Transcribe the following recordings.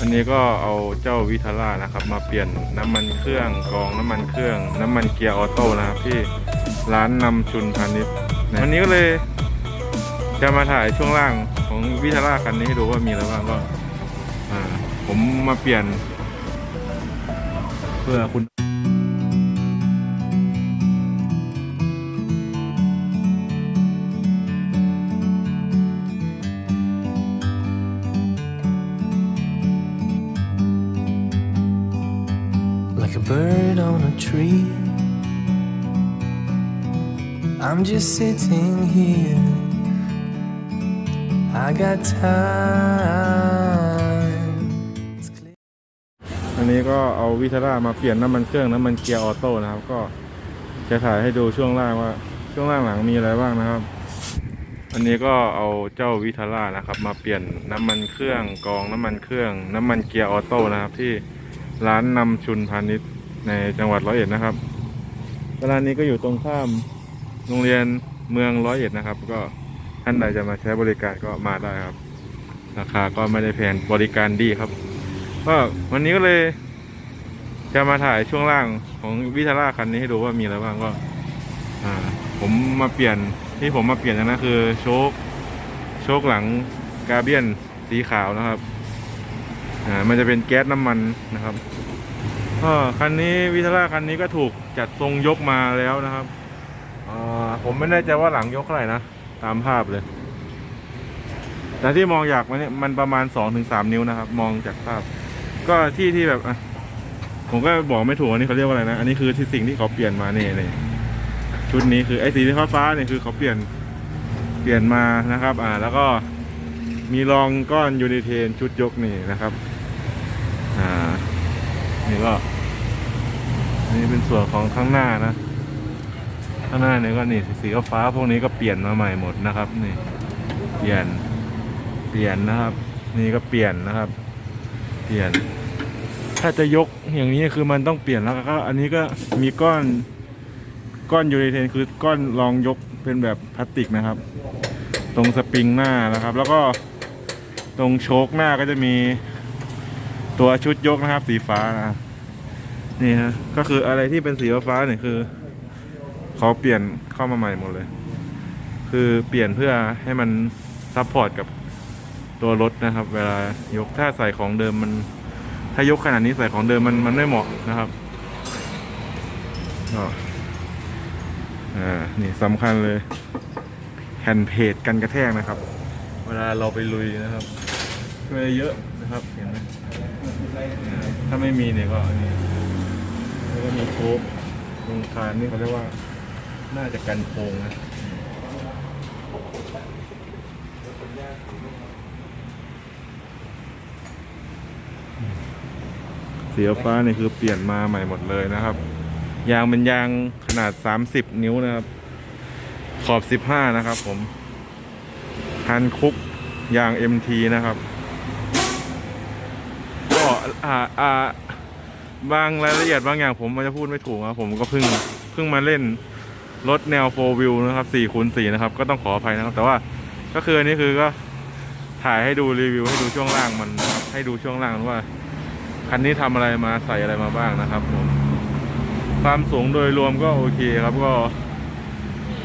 อันนี้ก็เอาเจ้าวิทาร่านะครับ มาเปลี่ยนน้ำมันเครื่องกรองน้ำมันเครื่อง น้ำมันเกียร์ออโต้นะครับที่ร้านนำชุนพาณิชย์วันนี้ก็เลย จะมาถ่ายช่วงล่างของวิทาร่าคันนี้ให้ดูว่ามีอะไรบ้างก็ผมมาเปลี่ยน เพื่อคุณ bird on a tree. I'm just sitting here. I got time. อันนี้ก็เอาวิทาร่ามาเปลี่ยนน้ำมันเครื่องน้ำมันเกียร์ออโต้นะครับ ก็จะถ่ายให้ดูช่วงล่างว่าช่วงล่างหลังมีอะไรบ้างนะครับ อันนี้ก็เอาเจ้าวิทาร่านะครับ มาเปลี่ยนน้ำมันเครื่องกองน้ำมันเครื่อง น้ำมันเกียร์ออโต้นะครับที่ร้านนำชุนพาณิชย์ ในจังหวัดร้อยเอ็ดนะครับร้านนี้ก็อยู่ตรงข้ามโรงเรียนเมืองร้อยเอ็ดนะครับ ก็ท่านใดจะมาใช้บริการก็มาได้ครับ ราคาก็ไม่ได้แพงบริการดีครับก็วันนี้ก็เลย จะมาถ่ายช่วงล่างของวิทาร่าคันนี้ให้ดูว่ามีอะไรบ้างก็ผมมาเปลี่ยนที่ผมมาเปลี่ยนนะคือโชคโชคหลังกาเบียนสีขาวนะครับ อ่า มันจะเป็นแก๊สน้ำมันนะครับ คันนี้วิทาร่าคันนี้ก็ถูกจัดทรงยกมาแล้วนะครับอ่าผมไม่แน่ใจว่าหลังยกเท่าไหร่นะ ตามภาพเลย แต่ที่มองอยากมันเนี่ยมันประมาณสองถึงสามนิ้วนะครับ มองจากภาพ ก็ที่ที่แบบผมก็บอกไม่ถูกอันนี้เขาเรียกว่าอะไรนะ อันนี้คือที่สิ่งที่เขาเปลี่ยนมาเนี่ยเนี่ยชุดนี้คือไอ้สีฟ้าฟ้าเนี่ยคือเขาเปลี่ยนเปลี่ยนมานะครับ อ่า แล้วก็มีรองก้อนยูนิเทนชุดยกนี่นะครับ อ่า นี่ก็ นี่เป็นส่วนของข้างหน้านะ ข้างหน้าเนี่ยก็นี่สีฟ้าพวกนี้ก็เปลี่ยนมาใหม่หมดนะครับ นี่ เปลี่ยน เปลี่ยนนะครับ นี่ก็เปลี่ยนนะครับ เปลี่ยน ถ้าจะยกอย่างนี้คือมันต้องเปลี่ยนแล้วก็อันนี้ก็มีก้อนก้อนยูริเทนคือก้อนรองยกเป็นแบบพลาสติกนะครับ ตรงสปริงหน้านะครับ แล้วก็ตรงโชคหน้าก็จะมีตัวชุดยกนะครับ สีฟ้านะ นี่ฮะ ก็คืออะไรที่เป็นสีฟ้าเนี่ยคือเขาเปลี่ยนเข้ามาใหม่หมดเลย คือเปลี่ยนเพื่อให้มันซัพพอร์ตกับตัวรถนะครับ เวลายกถ้าใส่ของเดิมมัน ถ้ายกขนาดนี้ใส่ของเดิมมันมันไม่เหมาะนะครับก็อ่านี่สำคัญเลยแผ่นเพจกันกระแทกนะครับ เวลาเราไปลุยนะครับช่วยเยอะนะครับเห็นไหมถ้าไม่มีเนี่ยก็นี่ แล้วก็มีโชคตรงคานนี่เขาเรียกว่า น่าจะกันโค้งนะสีฟ้านี่คือเปลี่ยนมาใหม่หมดเลยนะครับ ยางเป็นยางขนาด 30 นิ้วนะครับ ขอบ 15 นะครับผมคันคุกยาง MT นะครับ ก็อ่าอ่า บางรายละเอียดบางอย่างผมมันจะพูดไม่ถูกครับผมก็เพิ่งเพิ่งมาเล่นรถแนว4 wheel นะครับ4คูณ4นะครับก็ต้องขออภัยนะครับ แต่ว่าก็คืออันนี้คือก็ถ่ายให้ดูรีวิวให้ดูช่วงล่างมันให้ดูช่วงล่างว่าคันนี้ทำอะไรมาใส่อะไรมาบ้างนะครับผมความสูงโดยรวมก็โอเคครับก็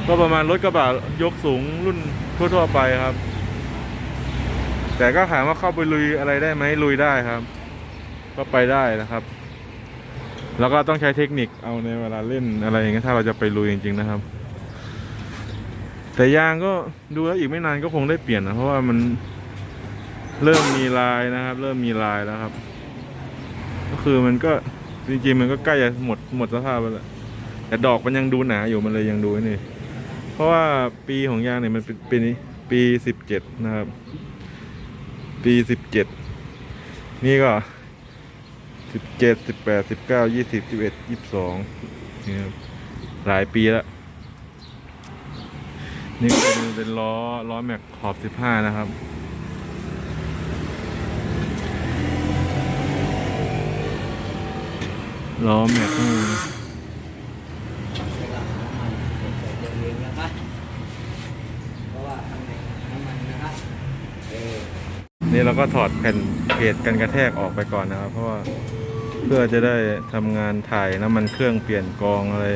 ก็ประมาณรถกระบะยกสูงรุ่นทั่วๆไปครับ แต่ก็ถามว่าเข้าไปลุยอะไรได้ไหมลุยได้ครับ ก็ไปได้นะครับ แล้วก็ต้องใช้เทคนิคเอาในเวลาเล่นอะไรอย่างเงี้ยถ้าเราจะไปลุยจริง ๆ นะครับ แต่ยางก็ดูแล้วอีกไม่นานก็คงได้เปลี่ยนนะเพราะว่ามันเริ่มมีลายนะครับ เริ่มมีลายแล้วครับ ก็คือมันก็จริงๆมันก็ใกล้จะหมดหมดสภาพแล้วแต่ดอกมันยังดูหนาอยู่มันเลยยังดูนี่เพราะว่าปีของยางเนี่ยมันเป็นปีนี้ปีสิบเจ็ดนะครับ ปีสิบเจ็ดนี่ก็ สิบเจ็ดสิบแปดสิบเก้ายี่สิบสิบเอ็ดยี่สิบสองนี่ครับหลายปีแล้ว นี่ก็เป็นเป็นล้อล้อแม็กขอบสิบห้านะครับล้อแม็กนี่เราะว่าทำในน้ำมันนะครับเออนนี่เราก็ถอดแผ่นเพจกันกระแทกออกไปก่อนนะครับ เพราะว่า เพื่อจะได้ทำงานถ่ายน้ำมันเครื่องเปลี่ยนกองอะไร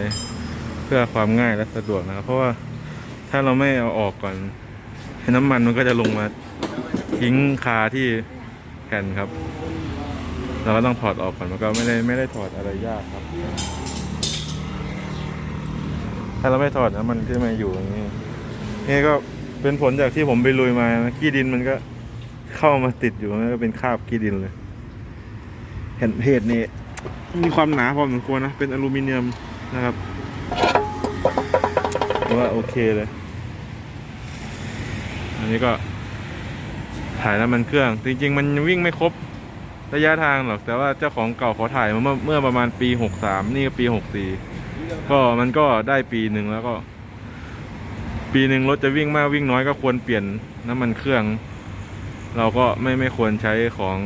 เพื่อความง่ายและสะดวกนะครับ เพราะว่าถ้าเราไม่เอาออกก่อนน้ำมันมันก็จะลงมาทิ้งคาที่แผ่นครับ เราก็ต้องถอดออกก่อนมันก็ไม่ได้ไม่ได้ถอดอะไรยากครับ ถ้าเราไม่ถอดนะมันที่มาอยู่อย่างนี้นี่ก็เป็นผลจากที่ผมไปลุยมานะขี้ดินมันก็เข้ามาติดอยู่มันก็เป็นคราบขี้ดินเลย เห็นเพจนี่มีความหนาพอสมควรนะ เป็นอลูมิเนียมนะครับว่าโอเคเลย อันนี้ก็ถ่ายน้ำมันเครื่อง จริง ๆ มันวิ่งไม่ครบระยะทางหรอก แต่ว่าเจ้าของเก่าเขาถ่ายมาเมื่อเมื่อประมาณปีหกสามนี่ก็ปีหกสี่ก็มันก็ได้ปีหนึ่งแล้วก็ ปีหนึ่งรถจะวิ่งมากวิ่งน้อยก็ควรเปลี่ยนน้ำมันเครื่อง เราก็ไม่ไม่ควรใช้ของ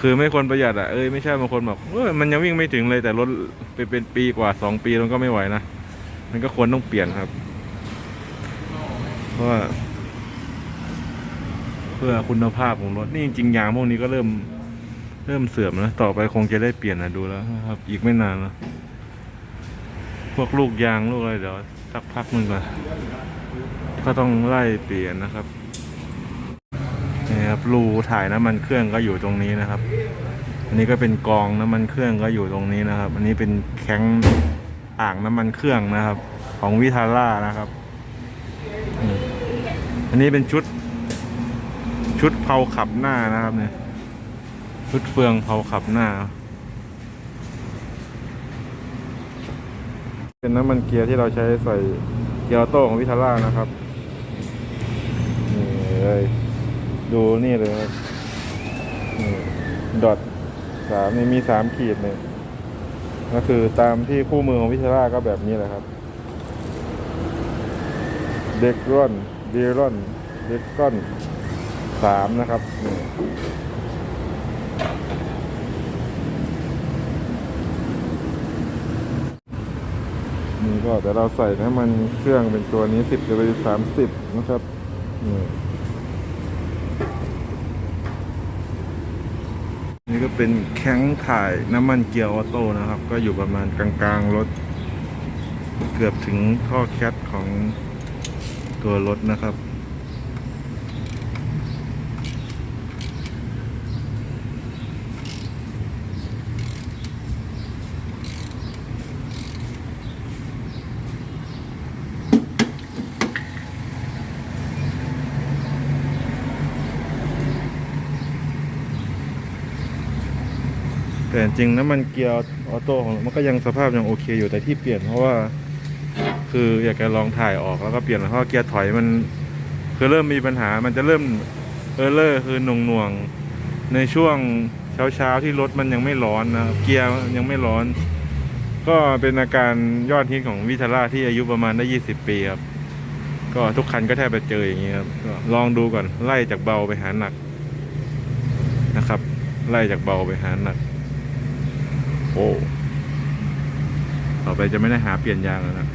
คือไม่ควรประหยัดอะเอ้ยไม่ใช่บางคนบอกเอ้ยมันยังวิ่งไม่ถึงเลยแต่รถไปเป็นปีกว่าสองปีมันก็ไม่ไหวนะมันก็ควรต้องเปลี่ยนครับ เพราะว่าเพื่อคุณภาพของรถนี่จริงยางพวกนี้ก็เริ่มเริ่มเสื่อมแล้วต่อไปคงจะได้เปลี่ยนนะดูแล้วครับ อีกไม่นานแล้วพวกลูกยางลูกอะไรเดี๋ยวสักพักหนึ่งก่อนก็ต้องไล่เปลี่ยนนะครับ ครับรูถ่ายน้ำมันเครื่องก็อยู่ตรงนี้นะครับ อันนี้ก็เป็นกองน้ำมันเครื่องก็อยู่ตรงนี้นะครับ อันนี้เป็นแข้งอ่างน้ำมันเครื่องนะครับ ของวิทาร่านะครับ อันนี้เป็นชุด ชุดเผาขับหน้านะครับเนี่ย ชุดเฟืองเผาขับหน้า เป็นน้ำมันเกียร์ที่เราใช้ใส่เกียร์โต้ของวิทาร่านะครับนี่เลย ดูนี่เลยครับนี่ดอทสามนี่มีสามขีดเนี่ยก็คือตามที่คู่มือของวิทาราก็แบบนี้แหละครับ เด็กร่อนเดร่อนเด็กก้อนสามนะครับนี่นี่ก็แต่เราใส่น้ำมันเครื่องเป็นตัวนี้สิบจะไปสามสิบนะครับนี่นี่ก็ เป็นแข้งถ่ายน้ำมันเกียร์ออโต้นะครับ ก็อยู่ประมาณกลางๆรถ เกือบถึงท่อแคทของตัวรถนะครับ แต่จริงน้ำมันเกียร์ออโต้ของมันก็ยังสภาพยังโอเคอยู่แต่ที่เปลี่ยนเพราะว่า คืออยากจะลองถ่ายออกแล้วก็เปลี่ยนเพราะเกียร์ถอยมัน คือเริ่มมีปัญหามันจะเริ่มเออเลอร์คือหน่วงหน่วงในช่วงเช้าเช้าที่รถมันยังไม่ร้อนนะเกียร์ยังไม่ร้อน ก็เป็นอาการยอดฮิตของวิทาร่าที่อายุประมาณได้ 20 ปีครับ ก็ทุกคันก็แทบจะเจออย่างนี้ครับลองดูก่อนไล่จากเบาไปหาหนักนะครับ ไล่จากเบาไปหาหนัก โอ้ต่อไปจะไม่ได้หาเปลี่ยนยางแล้วนะ